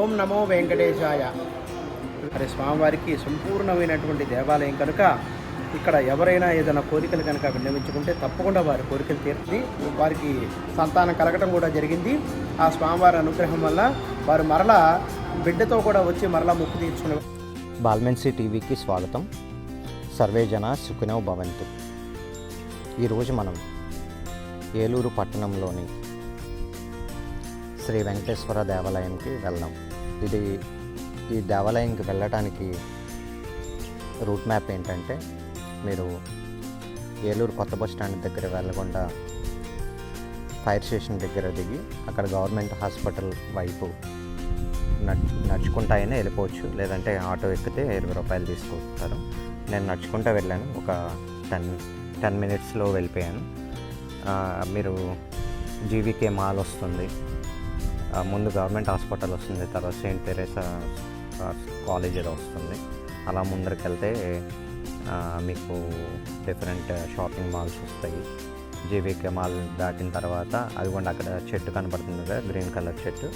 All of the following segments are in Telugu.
ఓం నమో వెంకటేశాయ. మరి స్వామివారికి సంపూర్ణమైనటువంటి దేవాలయం కనుక ఇక్కడ ఎవరైనా ఏదైనా కోరికలు కనుక విన్నవించుకుంటే తప్పకుండా వారి కోరికలు తీర్చి వారికి సంతానం కలగటం కూడా జరిగింది. ఆ స్వామివారి అనుగ్రహం వల్ల వారు మరలా బిడ్డతో కూడా వచ్చి మరలా ముక్కు తీర్చుకునే బాల్మెన్సీ టీవీకి స్వాగతం. సర్వేజన సుఖినో భవంతు. ఈరోజు మనం ఏలూరు పట్టణంలోని శ్రీ వెంకటేశ్వర దేవాలయంకి వెళ్దాం. ఇది ఈ దేవాలయంకి వెళ్ళటానికి రూట్ మ్యాప్ ఏంటంటే మీరు ఏలూరు కొత్త బస్ స్టాండ్ దగ్గర వెళ్ళకుండా ఫైర్ స్టేషన్ దగ్గర దిగి అక్కడ గవర్నమెంట్ హాస్పిటల్ వైపు నడ్ నడుచుకుంటాయనే వెళ్ళిపోవచ్చు. లేదంటే ఆటో ఎక్కితే ఇరవై రూపాయలు తీసుకుంటారు నేను నడుచుకుంటూ వెళ్ళాను. ఒక టెన్ టెన్ మినిట్స్లో వెళ్ళిపోయాను. మీరు జీవికే మాల్ వస్తుంది. ముందు గవర్నమెంట్ హాస్పిటల్ వస్తుంది తర్వాత సెయింట్ తెరేసా కాలేజ్ ఏదో వస్తుంది. అలా ముందరికి వెళ్తే మీకు డిఫరెంట్ షాపింగ్ మాల్స్ వస్తాయి. జీవికే మాల్ దాటిన తర్వాత అదిగోండి అక్కడ చెట్టు కనపడుతుంది కదా గ్రీన్ కలర్ చెట్టు.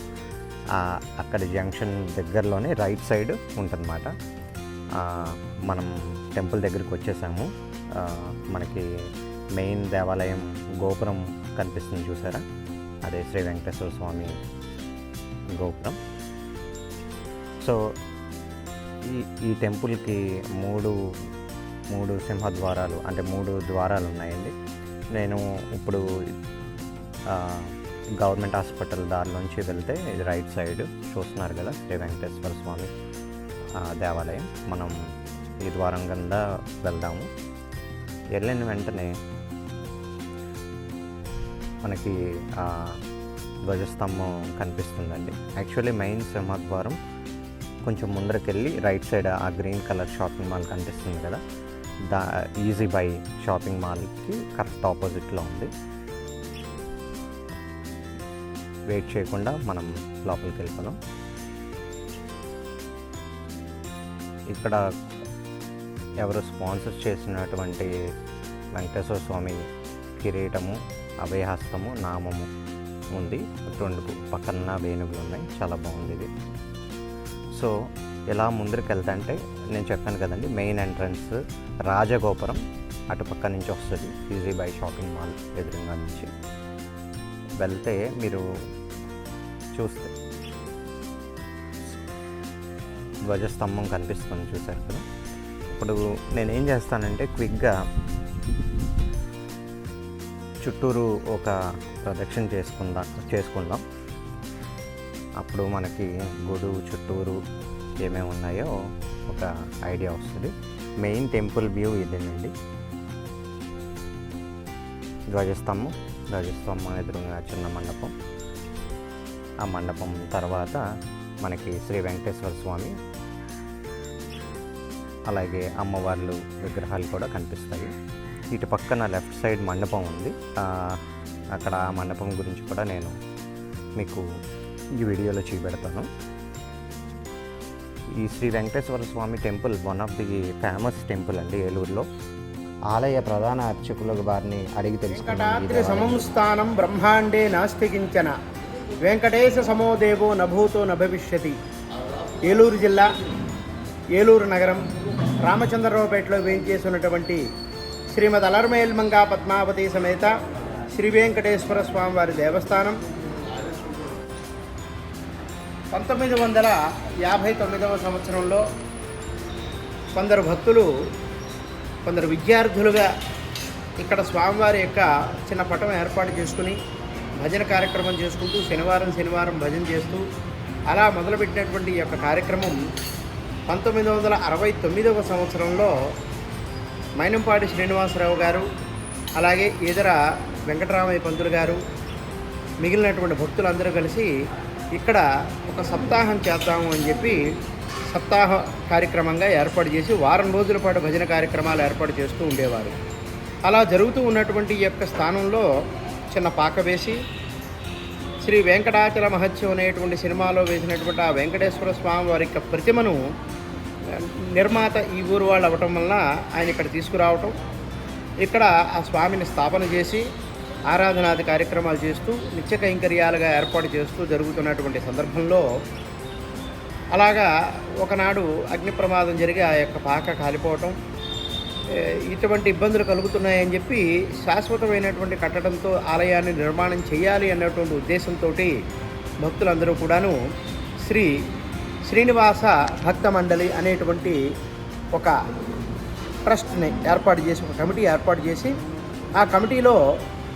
అక్కడ జంక్షన్ దగ్గరలోనే రైట్ సైడ్ ఉంటుందన్నమాట. మనం టెంపుల్ దగ్గరికి వచ్చేసాము. మనకి మెయిన్ దేవాలయం గోపురం కనిపిస్తుంది చూసారా? అదే శ్రీ వెంకటేశ్వర స్వామి గోపురం. సో ఈ ఈ టెంపుల్కి మూడు మూడు సింహద్వారాలు అంటే మూడు ద్వారాలు ఉన్నాయండి నేను ఇప్పుడు గవర్నమెంట్ హాస్పిటల్ దారిలోంచి వెళ్తే ఇది రైట్ సైడ్ చూస్తున్నారు కదా శ్రీ వెంకటేశ్వర స్వామి దేవాలయం. మనం ఈ ద్వారం కింద వెళ్దాము. వెళ్ళిన వెంటనే మనకి ధ్వజస్తంభం కనిపిస్తుందండి. యాక్చువల్లీ మెయిన్ సింహద్వారం కొంచెం ముందరకెళ్ళి రైట్ సైడ్ ఆ గ్రీన్ కలర్ షాపింగ్ మాల్ కనిపిస్తుంది కదా. దా ఈజీ బై షాపింగ్ మాల్కి కరెక్ట్ ఆపోజిట్లో ఉంది. వెయిట్ చేయకుండా మనం లోపలికి వెళ్ళిపోదాం. ఇక్కడ ఎవరు స్పాన్సర్ చేసినటువంటి వెంకటేశ్వర స్వామి కిరీటము అభయహస్తము నామము ఉంది. రెండు పక్కన వేణుగులు ఉన్నాయి. చాలా బాగుంది ఇది. సో ఇలా ముందరికి వెళ్తాంటే నేను చెప్పాను కదండి మెయిన్ ఎంట్రన్స్ రాజగోపురం అటు పక్క నుంచి వస్తుంది ఈజీ బై షాపింగ్ మాల్ ఎదురుగా నుంచి. వెళ్తే మీరు చూస్తే ధ్వజస్తంభం కనిపిస్తుంది చూసారు కదా. ఇప్పుడు నేను ఏం చేస్తానంటే క్విక్గా చుట్టూరు ఒక ప్రదక్షిణ చేసుకుందాం చేసుకుందాం. అప్పుడు మనకి గుడు చుట్టూరు ఏమేమి ఉన్నాయో ఒక ఐడియా వస్తుంది. మెయిన్ టెంపుల్ వ్యూ ఇదేనండి. ధ్వజస్తంభం ధ్వజస్తంభం ఎదురుగా చిన్న మండపం. ఆ మండపం తర్వాత మనకి శ్రీ వెంకటేశ్వర స్వామి అలాగే అమ్మవార్లు విగ్రహాలు కూడా కనిపిస్తాయి. ఇటు పక్కన లెఫ్ట్ సైడ్ మండపం ఉంది. అక్కడ ఆ మండపం గురించి కూడా నేను మీకు ఈ వీడియోలో చూపెడతాను. ఈ Shri Venkateswara Swamy temple one of the famous temple అండి ఏలూరులో. ఆలయ ప్రధాన అర్చకుల వారిని అడిగి వెంకటాద్రి సమం స్థానం బ్రహ్మాండే నాస్తి కించన వెంకటేశ సమో దేవో నభూతో నభవిష్యతి. ఏలూరు జిల్లా ఏలూరు నగరం రామచంద్రరావుపేటలో వేయించేసి ఉన్నటువంటి శ్రీమద్ అలర్మేల్మంగా పద్మావతి సమేత శ్రీ వెంకటేశ్వర స్వామివారి దేవస్థానం. పంతొమ్మిది వందల యాభై తొమ్మిదవ సంవత్సరంలో కొందరు భక్తులు కొందరు విద్యార్థులుగా ఇక్కడ స్వామివారి యొక్క చిన్న పటం ఏర్పాటు చేసుకుని భజన కార్యక్రమం చేసుకుంటూ శనివారం శనివారం భజన చేస్తూ అలా మొదలుపెట్టినటువంటి ఈ యొక్క కార్యక్రమం పంతొమ్మిది వందల అరవై తొమ్మిదవ సంవత్సరంలో మైనంపాటి శ్రీనివాసరావు గారు అలాగే ఇతర వెంకటరామయ్య పంతులు గారు మిగిలినటువంటి భక్తులందరూ కలిసి ఇక్కడ ఒక సప్తాహం చేద్దాము అని చెప్పి సప్తాహ కార్యక్రమంగా ఏర్పాటు చేసి వారం రోజుల పాటు భజన కార్యక్రమాలు ఏర్పాటు చేస్తూ ఉండేవారు. అలా జరుగుతూ ఉన్నటువంటి ఈ యొక్క స్థానంలో చిన్న పాక వేసి శ్రీ వెంకటాచల మహత్యం అనేటువంటి సినిమాలో వేసినటువంటి ఆ వెంకటేశ్వర స్వామి వారి యొక్క ప్రతిమను నిర్మాత ఈ ఊరు వాళ్ళు అవ్వటం వలన ఆయన ఇక్కడ తీసుకురావటం. ఇక్కడ ఆ స్వామిని స్థాపన చేసి ఆరాధనాది కార్యక్రమాలు చేస్తూ నిత్య కైంకర్యాలుగా ఏర్పాటు చేస్తూ జరుగుతున్నటువంటి సందర్భంలో అలాగా ఒకనాడు అగ్ని ప్రమాదం జరిగి ఆ యొక్క పాక కాలిపోవటం ఇటువంటి ఇబ్బందులు కలుగుతున్నాయని చెప్పి శాశ్వతమైనటువంటి కట్టడంతో ఆలయాన్ని నిర్మాణం చేయాలి అన్నటువంటి ఉద్దేశంతో భక్తులందరూ కూడాను శ్రీ శ్రీనివాస భక్త మండలి అనేటువంటి ఒక ట్రస్ట్ని ఏర్పాటు చేసి ఒక కమిటీ ఏర్పాటు చేసి ఆ కమిటీలో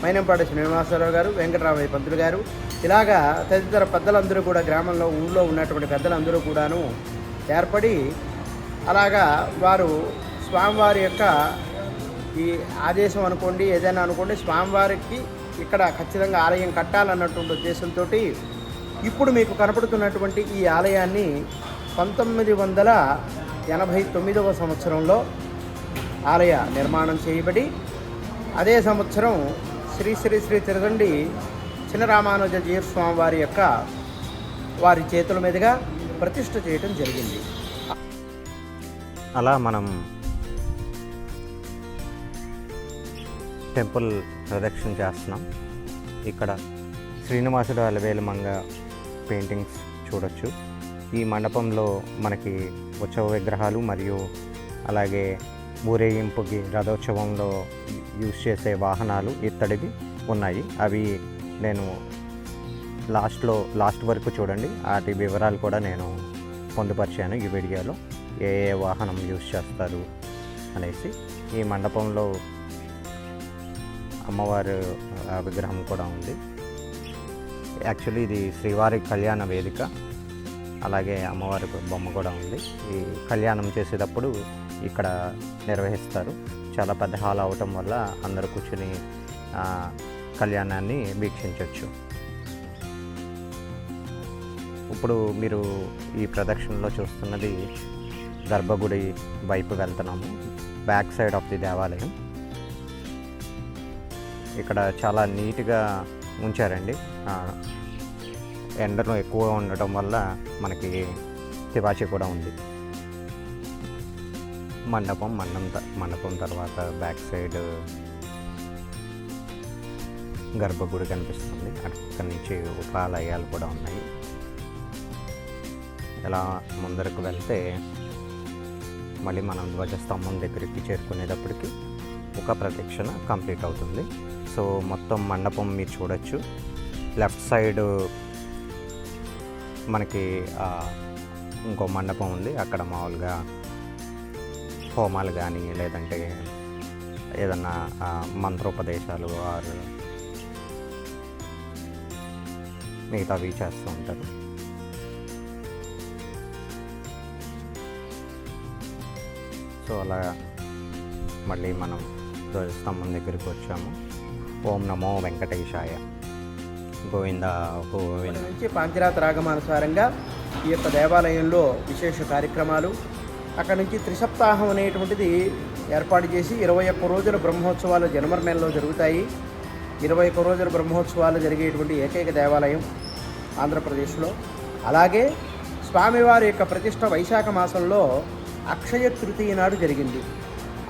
మైనంపాటి శ్రీనివాసరావు గారు వెంకటరామయ్య పంతులు గారు ఇలాగా తదితర పెద్దలందరూ కూడా గ్రామంలో ఊళ్ళో ఉన్నటువంటి పెద్దలందరూ కూడాను ఏర్పడి అలాగా వారు స్వామివారి యొక్క ఈ ఆదేశం అనుకోండి ఏదైనా అనుకోండి స్వామివారికి ఇక్కడ ఖచ్చితంగా ఆలయం కట్టాలన్నటువంటి ఉద్దేశంతో ఇప్పుడు మీకు కనపడుతున్నటువంటి ఈ ఆలయాన్ని పంతొమ్మిది వందల ఎనభై తొమ్మిదవ సంవత్సరంలో ఆలయ నిర్మాణం చేయబడి అదే సంవత్సరం శ్రీ శ్రీ శ్రీ తిరుదండి చిన్నరామానుజ రామానుజ స్వామి వారి యొక్క వారి చేతుల మీదుగా ప్రతిష్ఠ చేయటం జరిగింది. అలా మనం టెంపుల్ ప్రదక్షిణ చేస్తున్నాం. ఇక్కడ శ్రీనివాసుడు అలవేలు మంగ పెయింటింగ్స్ చూడొచ్చు. ఈ మండపంలో మనకి ఉత్సవ విగ్రహాలు మరియు అలాగే ఊరేగింపుకి రథోత్సవంలో యూజ్ చేసే వాహనాలు ఇత్తడివి ఉన్నాయి. అవి నేను లాస్ట్లో లాస్ట్ వరకు చూడండి. వాటి వివరాలు కూడా నేను పొందుపరిచాను ఈ వీడియోలో. ఏ ఏ వాహనం యూజ్ చేస్తారు అనేసి. ఈ మండపంలో అమ్మవారు ఆ, విగ్రహం కూడా ఉంది. యాక్చువల్లీ ఇది శ్రీవారి కళ్యాణ వేదిక. అలాగే అమ్మవారి బొమ్మ కూడా ఉంది. ఈ కళ్యాణం చేసేటప్పుడు ఇక్కడ నిర్వహిస్తారు. చాలా పెద్ద హాల్ అవటం వల్ల అందరూ కూర్చుని కళ్యాణాన్ని వీక్షించవచ్చు ఇప్పుడు మీరు ఈ ప్రదక్షిణలో చూస్తున్నది గర్భగుడి వైపు వెళ్తున్నాము. బ్యాక్ సైడ్ ఆఫ్ ది దేవాలయం. ఇక్కడ చాలా నీట్గా ఉంచారండి. ఎండను ఎక్కువగా ఉండటం వల్ల మనకి తివాచి కూడా ఉంది. మండపం మండం మండపం తర్వాత బ్యాక్ సైడ్ గర్భగుడి కనిపిస్తుంది. అక్కడి నుంచి ఉపాలయాలు కూడా ఉన్నాయి. ఇలా ముందరకు వెళ్తే మళ్ళీ మనం ధ్వజస్తంభం దగ్గరికి చేరుకునేటప్పటికి ఒక ప్రదక్షిణ కంప్లీట్ అవుతుంది. సో మొత్తం మండపం మీరు చూడొచ్చు. లెఫ్ట్ సైడ్ మనకి ఇంకో మండపం ఉంది. అక్కడ మామూలుగా హోమాలు కానీ లేదంటే ఏదన్నా మంత్రోపదేశాలు ఆర్ మిగతావి చేస్తూ ఉంటారు. సో అలా మళ్ళీ మనం ధ్వజస్తంభం దగ్గరికి వచ్చాము. ఓం నమో వెంకటేశాయ. గోవింద గోవింద. నుంచి పాంచరాత రాగమానుసారంగా ఈ యొక్క దేవాలయంలో విశేష కార్యక్రమాలు అక్కడ నుంచి త్రిసప్తాహం అనేటువంటిది ఏర్పాటు చేసి ఇరవై ఒక్క రోజుల బ్రహ్మోత్సవాలు జనవరి నెలలో జరుగుతాయి. ఇరవై ఒక్క రోజుల బ్రహ్మోత్సవాలు జరిగేటువంటి ఏకైక దేవాలయం ఆంధ్రప్రదేశ్లో. అలాగే స్వామివారి యొక్క ప్రతిష్ట వైశాఖ మాసంలో అక్షయ తృతీయ నాడు జరిగింది.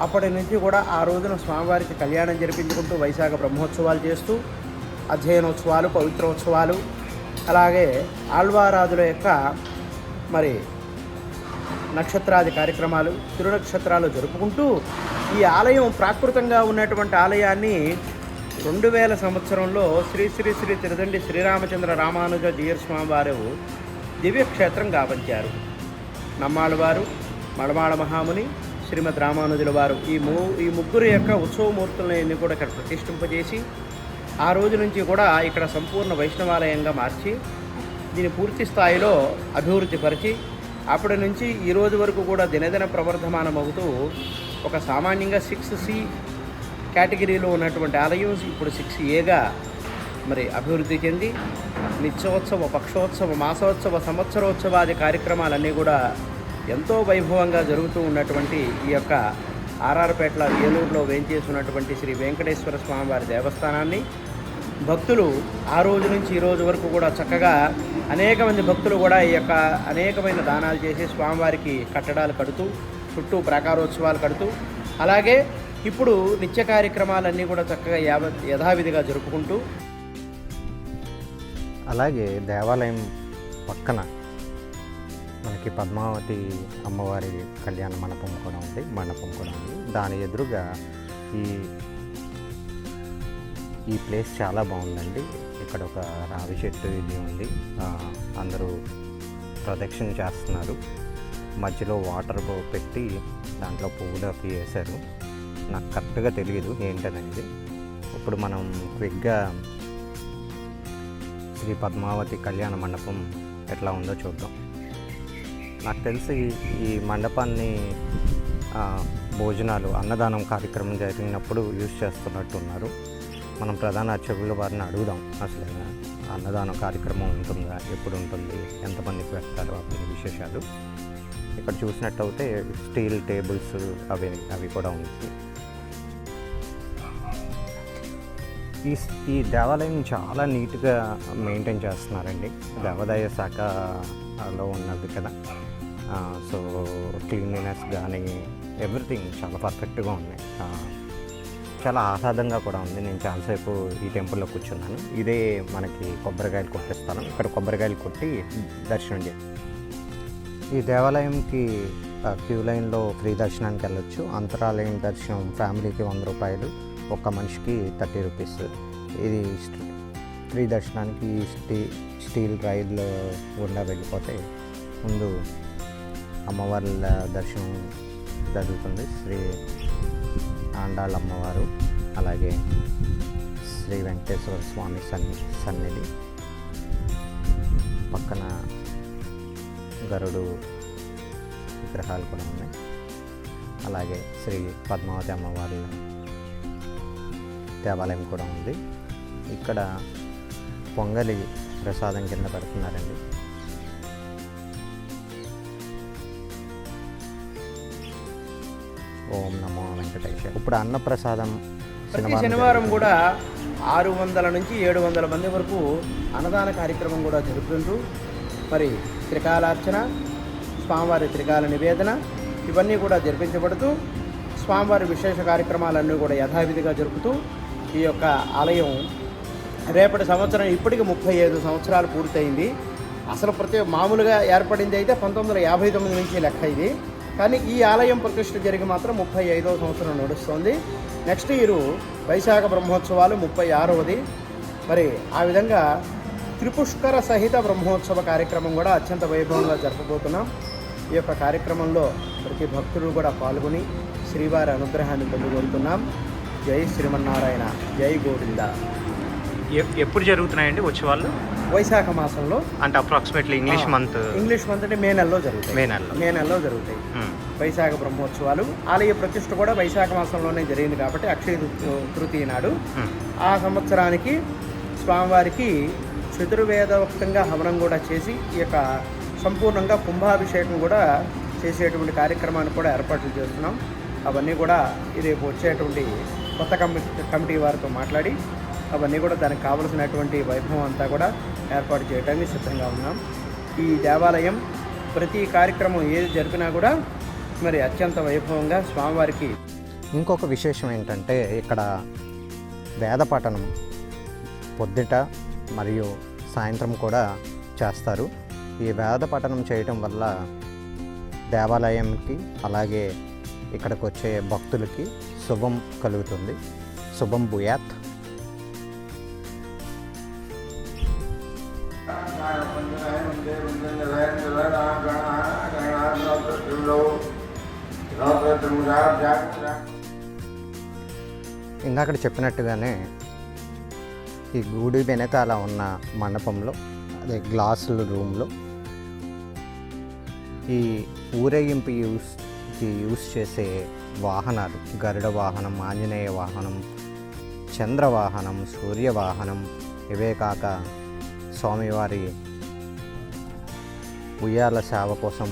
అప్పటి నుంచి కూడా ఆ రోజున స్వామివారికి కళ్యాణం జరిపించుకుంటూ వైశాఖ బ్రహ్మోత్సవాలు చేస్తూ అధ్యయనోత్సవాలు పవిత్రోత్సవాలు అలాగే ఆళ్వారాధుల యొక్క మరి నక్షత్రాది కార్యక్రమాలు తిరునక్షత్రాలు జరుపుకుంటూ ఈ ఆలయం ప్రాకృతంగా ఉన్నటువంటి ఆలయాన్ని రెండు వేల సంవత్సరంలో శ్రీ శ్రీ శ్రీ తిరుదండి శ్రీరామచంద్ర రామానుజ జీయర్ స్వామివారు దివ్యక్షేత్రం గావించారు. నమ్మాళ్ళ మడమాళ మహాముని శ్రీమద్ రామానుజుల వారు ఈ ము ఈ ముగ్గురు యొక్క ఉత్సవమూర్తులను కూడా ఇక్కడ ప్రతిష్ఠింపజేసి ఆ రోజు నుంచి కూడా ఇక్కడ సంపూర్ణ వైష్ణవాలయంగా మార్చి దీన్ని పూర్తి స్థాయిలో అభివృద్ధి పరిచి అప్పటి నుంచి ఈ రోజు వరకు కూడా దినదిన ప్రవర్ధమానమవుతూ ఒక సామాన్యంగా సిక్స్ సి కేటగిరీలో ఉన్నటువంటి ఆలయం ఇప్పుడు సిక్స్ ఏగా మరి అభివృద్ధి చెంది నిత్యోత్సవ పక్షోత్సవ మాసోత్సవ సంవత్సరోత్సవాది కార్యక్రమాలన్నీ కూడా ఎంతో వైభవంగా జరుగుతూ ఉన్నటువంటి ఈ యొక్క ఆర్ఆర్పేటల ఏలూరులో వేంచేస్తున్నటువంటి శ్రీ వెంకటేశ్వర స్వామివారి దేవస్థానాన్ని. భక్తులు ఆ రోజు నుంచి ఈ రోజు వరకు కూడా చక్కగా అనేక మంది భక్తులు కూడా ఈ యొక్క అనేకమైన దానాలు చేసి స్వామివారికి కట్టడాలు కడుతూ చుట్టూ ప్రాకారోత్సవాలు కడుతూ అలాగే ఇప్పుడు నిత్య కార్యక్రమాలన్నీ కూడా చక్కగా యావ యథావిధిగా జరుపుకుంటూ. అలాగే దేవాలయం పక్కన మనకి పద్మావతి అమ్మవారి కళ్యాణ మండపం కూడా ఉంది మండపం కూడా ఉంది. దాని ఎదురుగా ఈ ఈ ప్లేస్ చాలా బాగుందండి. ఇక్కడ ఒక రావి చెట్టు ఇది ఉంది. అందరూ ప్రదక్షిణ చేస్తున్నారు. మధ్యలో వాటర్ పెట్టి దాంట్లో పువ్వులు అవి వేశారు. నాకు కరెక్ట్గా తెలియదు ఏంటనేది. ఇప్పుడు మనం క్విక్గా శ్రీ పద్మావతి కళ్యాణ మండపం ఎట్లా ఉందో చూద్దాం. నాకు తెలిసి ఈ మండపాన్ని భోజనాలు అన్నదానం కార్యక్రమం జరిగినప్పుడు యూజ్ చేస్తున్నట్టున్నారు. మనం ప్రధాన అర్చకుల వారిని అడుగుదాం అసలు అన్నదానం కార్యక్రమం ఉంటుందా ఎప్పుడు ఉంటుంది ఎంతమందికి పెడతారు అవన్నీ విశేషాలు. ఇక్కడ చూసినట్టయితే స్టీల్ టేబుల్స్ అవి అవి కూడా ఉంది ఈ ఈ దేవాలయం చాలా నీట్గా మెయింటైన్ చేస్తున్నారండి. దేవాదాయ శాఖలో ఉన్నది కదా. సో క్లీన్లీనెస్ కానీ ఎవ్రీథింగ్ చాలా పర్ఫెక్ట్గా ఉన్నాయి చాలా ఆహ్లాదంగా కూడా ఉంది. నేను చాలాసేపు ఈ టెంపుల్లో కూర్చున్నాను. ఇదే మనకి కొబ్బరికాయలు కొట్టే స్థలం ఇక్కడ కొబ్బరికాయలు కొట్టి దర్శనం చేయాలి ఈ దేవాలయంకి క్యూ లైన్లో ఫ్రీ దర్శనానికి వెళ్ళొచ్చు. అంతరాలయం దర్శనం ఫ్యామిలీకి వంద రూపాయలు ఒక్క మనిషికి థర్టీ రూపీస్. ఇది ఫ్రీ దర్శనానికి స్టీ స్టీల్ రైలు గుండా వెళ్ళిపోతే ముందు అమ్మవార్ల దర్శనం జరుగుతుంది. శ్రీ ఆండాళ్ళ అమ్మవారు అలాగే శ్రీ వెంకటేశ్వర స్వామి సన్ని సన్నిధి. పక్కన గరుడు విగ్రహాలు కూడా ఉన్నాయి. అలాగే శ్రీ పద్మావతి అమ్మవారి దేవాలయం కూడా ఉంది. ఇక్కడ పొంగలి ప్రసాదం కింద పెడుతున్నారండి. ఓం నమో వెంకటేశ్వర ఇప్పుడు అన్నప్రసాదం ప్రతి శనివారం కూడా ఆరు వందల నుంచి ఏడు వందల మంది వరకు అన్నదాన కార్యక్రమం కూడా జరుపుతుంటూ మరి త్రికాలార్చన స్వామివారి త్రికాల నివేదన ఇవన్నీ కూడా జరిపించబడుతూ స్వామివారి విశేష కార్యక్రమాలన్నీ కూడా యథావిధిగా జరుపుతూ ఈ యొక్క ఆలయం రేపటి సంవత్సరం ఇప్పటికి ముప్పై ఐదు సంవత్సరాలు పూర్తయింది. అసలు ప్రతి మామూలుగా ఏర్పడింది అయితే పంతొమ్మిది వందల యాభై తొమ్మిది నుంచి లెక్క ఇది. కానీ ఈ ఆలయం ప్రతిష్ఠ జరిగి మాత్రం ముప్పై ఐదవ సంవత్సరం నడుస్తుంది. నెక్స్ట్ ఇయర్ వైశాఖ బ్రహ్మోత్సవాలు ముప్పై ఆరవది. మరి ఆ విధంగా త్రిపుష్కర సహిత బ్రహ్మోత్సవ కార్యక్రమం కూడా అత్యంత వైభవంగా జరపబోతున్నాం. ఈ యొక్క కార్యక్రమంలో ప్రతి భక్తులు కూడా పాల్గొని శ్రీవారి అనుగ్రహాన్ని పొందుకుంటున్నాం. జై శ్రీమన్నారాయణ. జై గోవింద. ఎ- ఎప్పుడు జరుగుతున్నాయండి వచ్చేవాళ్ళు వైశాఖ మాసంలో అంటే approximately English month English month అంటే మే నెలలో జరుగుతాయి. మే నెలలో. మే నెలలో జరుగుతాయి. మ్మ్. వైశాఖ బ్రహ్మోత్సవాలు ఆలయ ప్రతిష్ఠ కూడా వైశాఖ మాసంలోనే జరిగింది కాబట్టి అక్షయ తృతీయ నాడు. మ్మ్. ఆ సంవత్సరానికి స్వామివారికి చతుర్వేదోక్తంగా హవనం కూడా చేసి ఈ యొక్క సంపూర్ణంగా కుంభాభిషేకం కూడా చేసేటువంటి కార్యక్రమాన్ని కూడా ఏర్పాట్లు చేస్తున్నాం. అవన్నీ కూడా రేపు వచ్చేటువంటి కొత్త కమిటీ కమిటీ వారితో మాట్లాడి అవన్నీ కూడా దానికి కావలసినటువంటి వైభవం అంతా కూడా ఏర్పాటు చేయడానికి సిద్ధంగా ఉన్నాం. ఈ దేవాలయం ప్రతి కార్యక్రమం ఏది జరిపినా కూడా మరి అత్యంత వైభవంగా స్వామివారికి ఇంకొక విశేషం ఏంటంటే ఇక్కడ వేద పఠనం పొద్దుట మరియు సాయంత్రం కూడా చేస్తారు. ఈ వేద పఠనం చేయటం వల్ల దేవాలయంకి అలాగే ఇక్కడికి వచ్చే భక్తులకి శుభం కలుగుతుంది. శుభం భూయాత్. ఇందాక చెప్పినట్టుగానే ఈ గుడి వెనకాల ఉన్న మండపంలో అదే గ్లాసుల రూమ్లో ఈ ఊరేగింపు యూస్కి యూస్ చేసే వాహనాలు గరుడ వాహనం ఆంజనేయ వాహనం చంద్రవాహనం సూర్యవాహనం ఇవే కాక స్వామివారి ఉయ్యాల సేవ కోసం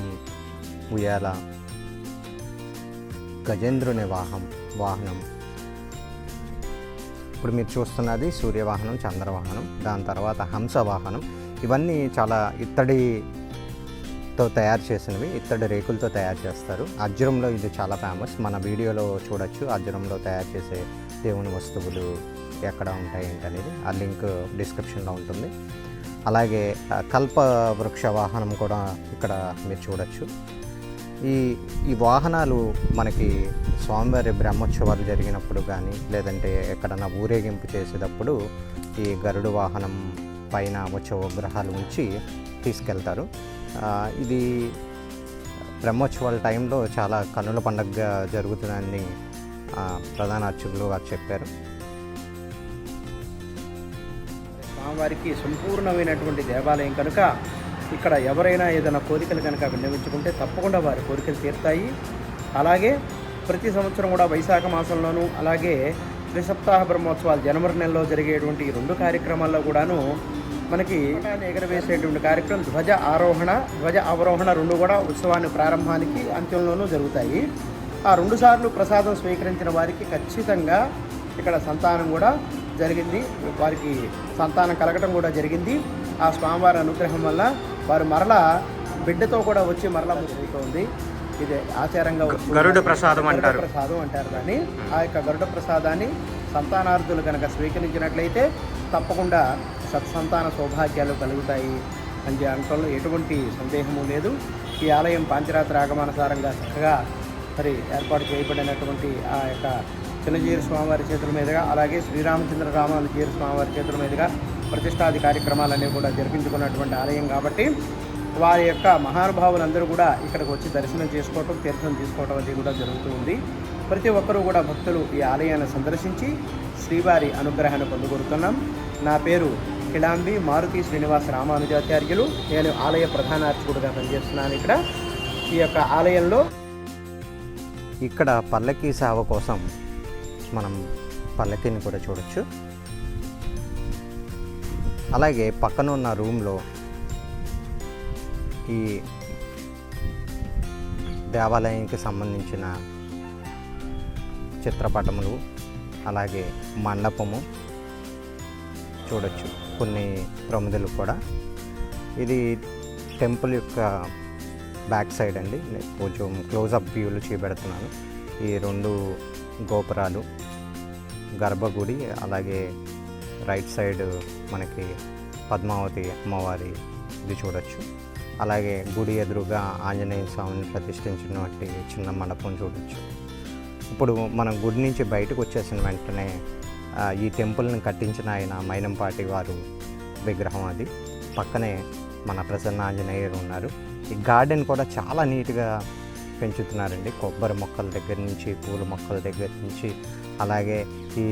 ఉయ్యాల గజేంద్రుని వాహం వాహనం. ఇప్పుడు మీరు చూస్తున్నది సూర్యవాహనం చంద్రవాహనం దాని తర్వాత హంస వాహనం ఇవన్నీ చాలా ఇత్తడితో తయారు చేసినవి ఇత్తడి రేకులతో తయారు చేస్తారు. అజ్రంలో ఇది చాలా ఫేమస్. మన వీడియోలో చూడొచ్చు అజ్రంలో తయారు చేసే దేవుని వస్తువులు ఎక్కడ ఉంటాయి ఏంటనేది. ఆ లింక్ డిస్క్రిప్షన్లో ఉంటుంది. అలాగే కల్ప వృక్ష వాహనం కూడా ఇక్కడ మీరు చూడొచ్చు. ఈ ఈ వాహనాలు మనకి స్వామివారి బ్రహ్మోత్సవాలు జరిగినప్పుడు కానీ లేదంటే ఎక్కడన్నా ఊరేగింపు చేసేటప్పుడు ఈ గరుడు వాహనం పైన వచ్చే విగ్రహాలు ఉంచి తీసుకెళ్తారు. ఇది బ్రహ్మోత్సవాల టైంలో చాలా కన్నుల పండగగా జరుగుతుందని ప్రధాన అర్చకులు వారు చెప్పారు. స్వామివారికి సంపూర్ణమైనటువంటి దేవాలయం కనుక ఇక్కడ ఎవరైనా ఏదైనా కోరికలు కనుక విన్నవించుకుంటే తప్పకుండా వారి కోరికలు తీరుతాయి. అలాగే ప్రతి సంవత్సరం కూడా వైశాఖ మాసంలోనూ అలాగే త్రిసప్తాహ బ్రహ్మోత్సవాలు జనవరి నెలలో జరిగేటువంటి ఈ రెండు కార్యక్రమాల్లో కూడాను మనకి ఎగరవేసేటువంటి కార్యక్రమం ధ్వజ ఆరోహణ ధ్వజ అవరోహణ రెండు కూడా ఉత్సవాన్ని ప్రారంభానికి అంత్యంలోనూ జరుగుతాయి. ఆ రెండు సార్లు ప్రసాదం స్వీకరించిన వారికి ఖచ్చితంగా ఇక్కడ సంతానం కూడా జరిగింది. వారికి సంతానం కలగటం కూడా జరిగింది. ఆ స్వామివారి అనుగ్రహం వల్ల వారు మరలా బిడ్డతో కూడా వచ్చి మరలా జరుగుతోంది ఇది ఆచారంగా. గరుడ ప్రసాదం అంటారు. ప్రసాదం అంటారు దాన్ని ఆ యొక్క గరుడ ప్రసాదాన్ని సంతానార్థులు కనుక స్వీకరించినట్లయితే తప్పకుండా సత్సంతాన సౌభాగ్యాలు కలుగుతాయి అని అనటంలో ఎటువంటి సందేహము లేదు ఈ ఆలయం పాంచరాత్ర ఆగమానుసారంగా చక్కగా మరి ఏర్పాటు చేయబడినటువంటి ఆ యొక్క చిన్నజీరు స్వామివారి చేతుల మీదుగా అలాగే శ్రీరామచంద్ర రామానుజీరు స్వామివారి చేతుల మీదుగా ప్రతిష్టాది కార్యక్రమాలన్నీ కూడా జరిపించుకున్నటువంటి ఆలయం కాబట్టి వారి యొక్క మహానుభావులందరూ కూడా ఇక్కడికి వచ్చి దర్శనం చేసుకోవటం తీర్థం తీసుకోవటం అనేది కూడా జరుగుతూ ఉంది. ప్రతి ఒక్కరూ కూడా భక్తులు ఈ ఆలయాన్ని సందర్శించి శ్రీవారి అనుగ్రహాన్ని పొందుకొడుతున్నాం నా పేరు కిడాంబి మారుతి శ్రీనివాస రామానుజాచార్యులు. నేను ఆలయ ప్రధాన అర్చకుడుగా పనిచేస్తున్నాను ఇక్కడ. ఈ యొక్క ఆలయంలో ఇక్కడ పల్లకీ సేవ కోసం మనం పల్లకీని కూడా చూడొచ్చు. అలాగే పక్కన ఉన్న రూమ్లో ఈ దేవాలయానికి సంబంధించిన చిత్రపటములు అలాగే మండపము చూడొచ్చు. కొన్ని ప్రమిదలు కూడా. ఇది టెంపుల్ యొక్క బ్యాక్ సైడ్ అండి. కొంచెం క్లోజప్ వ్యూలు చూపెడుతున్నాను. ఈ రెండు గోపురాలు గర్భగుడి అలాగే రైట్ సైడ్ మనకి పద్మావతి అమ్మవారి ఇది చూడొచ్చు. అలాగే గుడి ఎదురుగా ఆంజనేయ స్వామిని ప్రతిష్ఠించినటువంటి చిన్న మండపం చూడొచ్చు. ఇప్పుడు మనం గుడి నుంచి బయటకు వచ్చేసిన వెంటనే ఈ టెంపుల్ని కట్టించిన ఆయన మైనంపాటి వారు విగ్రహం అది. పక్కనే మన ప్రసన్న ఆంజనేయులు ఉన్నారు. ఈ గార్డెన్ కూడా చాలా నీట్గా పెంచుతున్నారండి. కొబ్బరి మొక్కల దగ్గర నుంచి పూల మొక్కల దగ్గర నుంచి అలాగే ఈ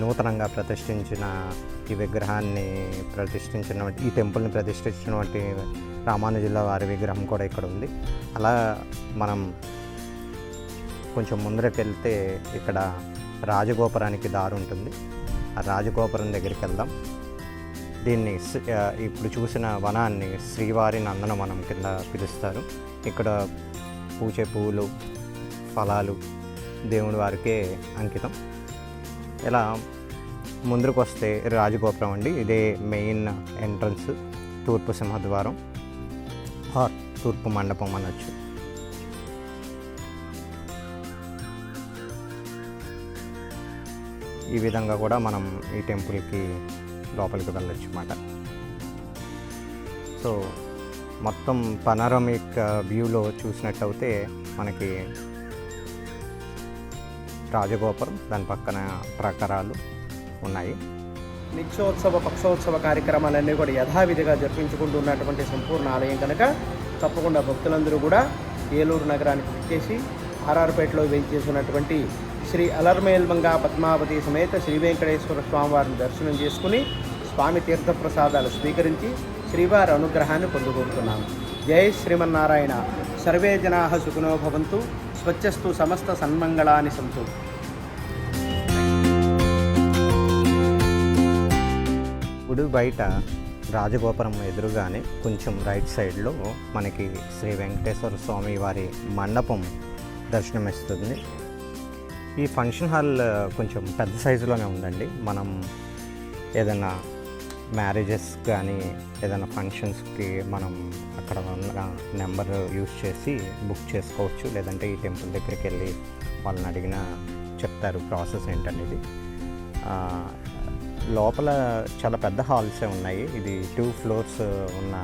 నూతనంగా ప్రతిష్ఠించిన ఈ విగ్రహాన్ని ప్రతిష్ఠించిన ఈ టెంపుల్ని ప్రతిష్ఠించినటువంటి రామానుజుల వారి విగ్రహం కూడా ఇక్కడ ఉంది. అలా మనం కొంచెం ముందరకు వెళ్తే ఇక్కడ రాజగోపురానికి దారి ఉంటుంది. ఆ రాజగోపురం దగ్గరికి వెళ్దాం. దీన్ని ఇప్పుడు చూసిన వనాన్ని శ్రీవారి నందనవనం కింద పిలుస్తారు. ఇక్కడ పూచే పువ్వులు ఫలాలు దేవుడి వారికే అంకితం. ఇలా ముందుకు వస్తే రాజగోపురం అండి. ఇదే మెయిన్ ఎంట్రన్స్ తూర్పు సింహద్వారం. ఆర్ తూర్పు మండపం అనొచ్చు. ఈ విధంగా కూడా మనం ఈ టెంపుల్కి లోపలికి వెళ్ళొచ్చు అన్నమాట సో మొత్తం పనారమిక్ వ్యూలో చూసినట్టయితే మనకి రాజగోపురం దాని పక్కన ప్రకారాలు ఉన్నాయి. నిత్యోత్సవ పక్షోత్సవ కార్యక్రమాలన్నీ కూడా యథావిధిగా జరిపించుకుంటూ ఉన్నటువంటి సంపూర్ణ ఆలయం కనుక తప్పకుండా భక్తులందరూ కూడా ఏలూరు నగరానికి వచ్చేసి ఆర్ఆర్పేటలో వేయించేసినటువంటి శ్రీ అలర్మేల్మంగా పద్మావతి సమేత శ్రీ వెంకటేశ్వర స్వామివారిని దర్శనం చేసుకుని స్వామి తీర్థ ప్రసాదాలు స్వీకరించి శ్రీవారి అనుగ్రహాన్ని పొందుకుంటున్నాను జై శ్రీమన్నారాయణ. సర్వే జనా సుఖినో భవంతు. స్వచ్ఛస్తు సమస్త సన్మంగళాని సంతు. ఇప్పుడు బయట రాజగోపురం ఎదురుగానే కొంచెం రైట్ సైడ్లో మనకి శ్రీ వెంకటేశ్వర స్వామి వారి మండపం దర్శనమిస్తుంది. ఈ ఫంక్షన్ హాల్ కొంచెం పెద్ద సైజులోనే ఉందండి. మనం ఏదైనా మ్యారేజెస్ కానీ ఏదైనా ఫంక్షన్స్కి మనం అక్కడ ఉన్న నెంబర్ యూస్ చేసి బుక్ చేసుకోవచ్చు. లేదంటే ఈ టెంపుల్ దగ్గరికి వెళ్ళి వాళ్ళని అడిగిన చెప్తారు ప్రాసెస్ ఏంటనేది. లోపల చాలా పెద్ద హాల్సే ఉన్నాయి. ఇది టూ ఫ్లోర్స్ ఉన్న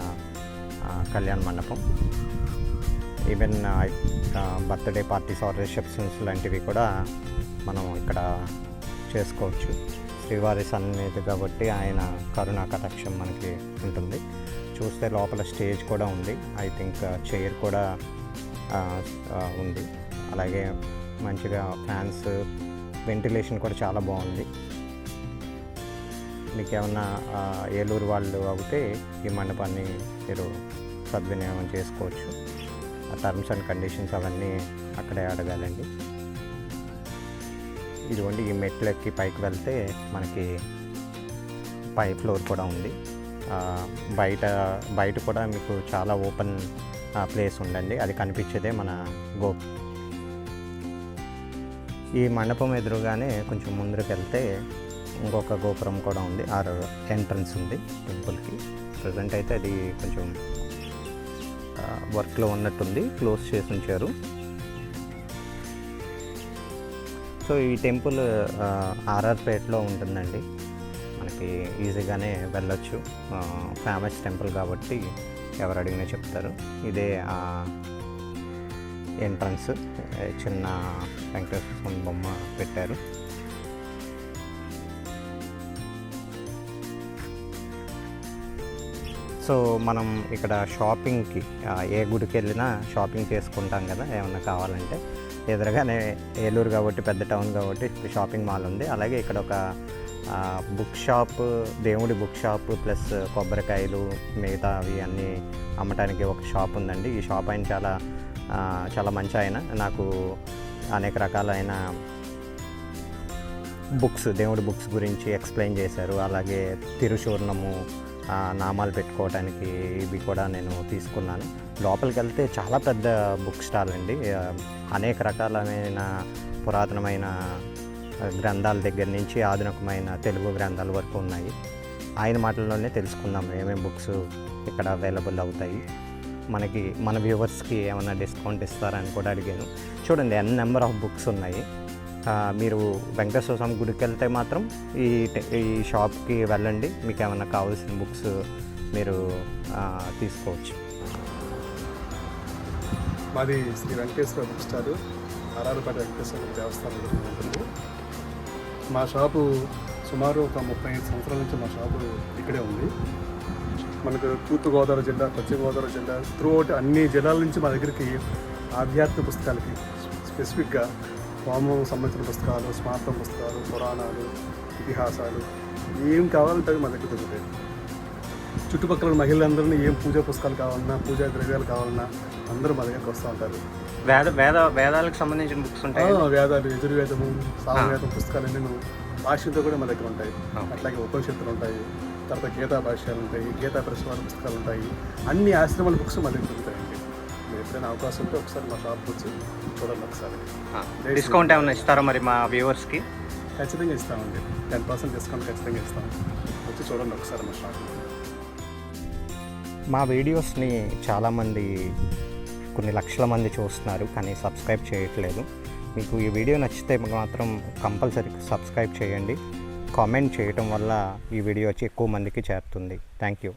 కళ్యాణ మండపం. Even birthday parties or receptions లాంటివి కూడా మనం ఇక్కడ చేసుకోవచ్చు. శ్రీవారి సన్నిధి కాబట్టి ఆయన కరుణా కటాక్షం మనకి ఉంటుంది. చూస్తే లోపల స్టేజ్ కూడా ఉంది. ఐ థింక్ చైర్ కూడా ఉంది. అలాగే మంచిగా ఫ్యాన్స్ వెంటిలేషన్ కూడా చాలా బాగుంది. మీకు ఏమన్నా ఏలూరు వాళ్ళు అవుతే ఈ మండపాన్ని మీరు సద్వినియోగం చేసుకోవచ్చు. ఆ టర్మ్స్ అండ్ కండిషన్స్ అవన్నీ అక్కడే అడగాలండి. ఇదిగోండి ఈ మెట్లు ఎక్కి పైకి వెళ్తే మనకి పై ఫ్లోర్ కూడా ఉంది. బయట బయట కూడా మీకు చాలా ఓపెన్ ప్లేస్ ఉందండి. అది కనిపించేదే మన గో. ఈ మండపం ఎదురుగానే కొంచెం ముందుకు వెళ్తే ఇంకొక గోపురం కూడా ఉంది. ఆర్ ఎంట్రన్స్ ఉంది టెంపుల్కి. ప్రజెంట్ అయితే అది కొంచెం వర్క్లో ఉన్నట్టుంది. క్లోజ్ చేసి ఉంచారు. సో ఈ టెంపుల్ ఆర్ఆర్పేటలో ఉంటుందండి. మనకి ఈజీగానే వెళ్ళొచ్చు. ఫేమస్ టెంపుల్ కాబట్టి ఎవరు అడిగినా చెప్తారు. ఇదే ఎంట్రన్స్ చిన్న వెంకటేశ్వర స్వామి బొమ్మ పెట్టారు. సో మనం ఇక్కడ షాపింగ్కి ఏ గుడికి వెళ్ళినా షాపింగ్ చేసుకుంటాం కదా ఏమన్నా కావాలంటే. ఎదురుగానే ఏలూరు కాబట్టి పెద్ద టౌన్ కాబట్టి షాపింగ్ మాల్ ఉంది. అలాగే ఇక్కడ ఒక బుక్ షాప్ దేవుడి బుక్ షాప్ ప్లస్ కొబ్బరికాయలు మిగతా అవి అన్నీ అమ్మటానికి ఒక షాప్ ఉందండి. ఈ షాప్ ఆయన చాలా చాలా మంచి ఆయన. నాకు అనేక రకాలైన బుక్స్ దేవుడి బుక్స్ గురించి ఎక్స్ప్లెయిన్ చేశారు. అలాగే తిరుచూర్ణము నామాలు పెట్టుకోవడానికి ఇవి కూడా నేను తీసుకున్నాను. లోపలికి వెళ్తే చాలా పెద్ద బుక్ స్టాల్ అండి. అనేక రకాలమైన పురాతనమైన గ్రంథాల దగ్గర నుంచి ఆధునికమైన తెలుగు గ్రంథాల వరకు ఉన్నాయి. ఆయన మాటల్లోనే తెలుసుకుందాం ఏమేమి బుక్స్ ఇక్కడ అవైలబుల్ అవుతాయి. మనకి మన వ్యూవర్స్కి ఏమైనా డిస్కౌంట్ ఇస్తారని కూడా అడిగాను. చూడండి ఎన్ నెంబర్ ఆఫ్ బుక్స్ ఉన్నాయి. మీరు వెంకటేశ్వర స్వామి గుడికి వెళ్తే మాత్రం ఈ టె- ఈ షాప్కి వెళ్ళండి. మీకు ఏమైనా కావాల్సిన బుక్స్ మీరు తీసుకోవచ్చు. మాది శ్రీ వెంకటేశ్వర బుక్ స్టాల్ ఆరారుపేట వెంకటేశ్వర దేవస్థానం ఉంటుంది. మా షాపు సుమారు ఒక ముప్పై ఐదు సంవత్సరాల నుంచి మా షాపు ఇక్కడే ఉంది. మనకు తూర్పుగోదావరి జిల్లా పశ్చిమ గోదావరి జిల్లా త్రూఅవుట్ అన్ని జిల్లాల నుంచి మా దగ్గరికి ఆధ్యాత్మిక పుస్తకాలకి స్పెసిఫిక్గా హోమం సంబంధించిన పుస్తకాలు స్మార్థం పుస్తకాలు పురాణాలు ఇతిహాసాలు ఏం కావాలంటే మా దగ్గర దొరుకుతాయి. చుట్టుపక్కల మహిళలందరినీ ఏం పూజా పుస్తకాలు కావాలన్నా పూజా ద్రవ్యాలు కావాలన్నా అందరూ మా దగ్గరికి వస్తూ ఉంటారు. వేద వేద వేదాలకు సంబంధించిన బుక్స్ ఆ, వేదాలు యజుర్వేదము సామవేదం పుస్తకాలన్నీ నువ్వు భాష్యంతో కూడా మా దగ్గర ఉంటాయి. అట్లాగే ఉపనిషత్తులు ఉంటాయి. తర్వాత గీతా భాష్యాలు ఉంటాయి గీతా ప్రశ్నల పుస్తకాలు ఉంటాయి. అన్ని ఆశ్రమాల బుక్స్ మా దగ్గర దొరుకుతాయండి మీరు ఎప్పుడైనా అవకాశం ఉంటే ఒకసారి మా షాప్కి వచ్చి చూడండి ఒకసారి. డిస్కౌంట్ ఏమైనా ఇస్తారా మరి మా వ్యూవర్స్కి? ఖచ్చితంగా ఇస్తామండి. టెన్ పర్సెంట్ డిస్కౌంట్ ఖచ్చితంగా ఇస్తాం. వచ్చి చూడండి ఒకసారి మా షాప్ మా వీడియోస్ని చాలామంది కొన్ని లక్షల మంది చూస్తున్నారు కానీ సబ్స్క్రైబ్ చేయట్లేదు. మీకు ఈ వీడియో నచ్చితే మాత్రం కంపల్సరీ సబ్స్క్రైబ్ చేయండి. కామెంట్ చేయటం వల్ల ఈ వీడియో వచ్చి ఎక్కువ మందికి చేరుతుంది. Thank you.